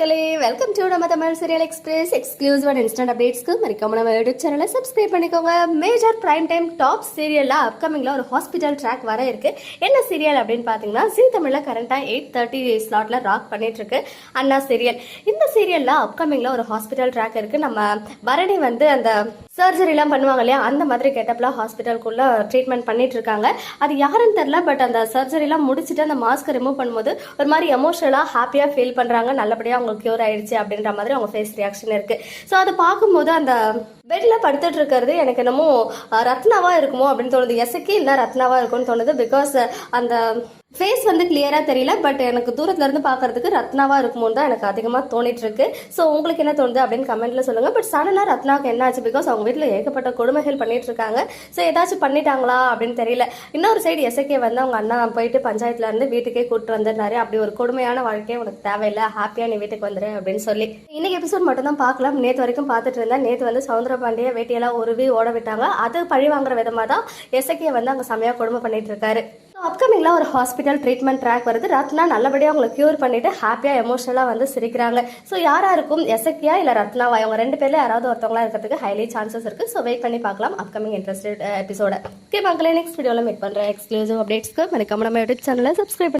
மக்களே welcome to நம்ம Tamil serial express exclusive and instant அப்டேட்ஸ்க்கு மறக்காம நம்ம யூடியூப் சேனலை சப்ஸ்கிரைப் பண்ணிக்கோங்க. மேஜர் பிரைம் டைம் டாப் சீரியல்ல அப்கமிங்ல ஒரு ஹாஸ்பிட்டல் ட்ராக் வர இருக்கு. என்ன சீரியல் அப்படின்னு பாத்தீங்கன்னா சின் தமிழ்ல கரண்டா எயிட் தேர்ட்டி ஸ்லாட்ல ராக் பண்ணிட்டு இருக்கு. அண்ணா சீரியல் இந்த சீரியல்ல அப்கமிங்ல ஒரு ஹாஸ்பிட்டல் ட்ராக் இருக்கு. நம்ம பரணி வந்து அந்த சர்ஜரிலாம் பண்ணுவாங்க இல்லையா? அந்த மாதிரி கெட்டப்ல ஹாஸ்பிட்டலுக்குள்ளே ட்ரீட்மெண்ட் பண்ணிட்டு இருக்காங்க அது யாருன்னு தெரில பட் அந்த சர்ஜரிலாம் முடிச்சுட்டு அந்த மாஸ்க்கை ரிமூவ் பண்ணும்போது ஒரு மாதிரி எமோஷனலாக ஹாப்பியாக ஃபீல் பண்ணுறாங்க நல்லபடியாக அவங்களுக்கு க்யூர் ஆயிடுச்சு அப்படின்ற மாதிரி அவங்க ஃபேஸ் ரியாக்ஷன் இருக்குது ஸோ அதை பார்க்கும்போது அந்த பெட்டில் படுத்துட்டு இருக்கிறது எனக்கு என்னமோ ரத்னாவாக இருக்குமோ அப்படின்னு தோணுது. எசக்கி இல்லை ரத்னாவாக இருக்கும்னு தோணுது பிகாஸ் அந்த ஃபேஸ் வந்து கிளியராக தெரியல பட் எனக்கு தூரத்துல இருந்து ரத்னாவாக ரத்னாவா இருக்குமோன்னு தான் எனக்கு அதிகமாக தோணிட்டு இருக்கு ஸோ உங்களுக்கு என்ன தோணுது அப்படின்னு கமெண்ட்ல சொல்லுங்க. பட் சடனாக ரத்னாவுக்கு என்ன ஆச்சு? பிகாஸ் அவங்க வீட்டில் ஏகப்பட்ட கொடுமைகள் பண்ணிட்டு இருக்காங்க ஸோ ஏதாச்சும் பண்ணிட்டாங்களா அப்படின்னு தெரியல. இன்னொரு சைடு எஸ்ஐகே வந்து அவங்க அண்ணா போயிட்டு பஞ்சாயத்துல இருந்து வீட்டுக்கே கூப்பிட்டு வந்துடுறாரு அப்படி ஒரு கொடுமையான வாழ்க்கையே உனக்கு தேவையில்லை. ஹாப்பியா நீ வீட்டுக்கு வந்துரு அப்படின்னு சொல்லி. இன்னைக்கு எபிசோட் மட்டும் தான் பார்க்கலாம். நேற்று வரைக்கும் பார்த்துட்டு இருந்தேன். நேற்று வந்து சவுந்தர பாண்டிய வேட்டியெல்லாம் உருவி ஓட விட்டாங்க. அது பழி வாங்குற விதமாக தான் எஸ்ஐகே வந்து அங்கே செம்மையாக கொடுமை பண்ணிட்டு இருக்காரு அப்கமிங்ல ஒரு ஹாஸ்பிட்டல் ட்ரீட்மெண்ட் ட்ராக் வருது. ரத்னா நல்லபடியாக அவங்களை க்யூர் பண்ணிட்டு ஹாப்பியாக எமோஷனலாக வந்து சிரிக்கிறாங்க. ஸோ யாராக இருக்கும்? எசக்கியா இல்லை ரத்னாவா? இவங்க ரெண்டு பேர்ல யாராவது ஒருத்தவங்களா இருக்கிறதுக்கு ஹைலி சான்சஸ் இருக்கு. ஸோ வெயிட் பண்ணி பார்க்கலாம் அப்கமிங் இன்ட்ரெஸ்டட் எபிசோட ஓகே மக்களே நெக்ஸ்ட் வீடியோவில் மீட் பண்ணுறேன் எக்ஸ்க்ளூசிவ் அப்டேட்ஸ்க்கு மறக்காம நம்ம யூடியூப் சேனலை சப்ஸ்கிரைப்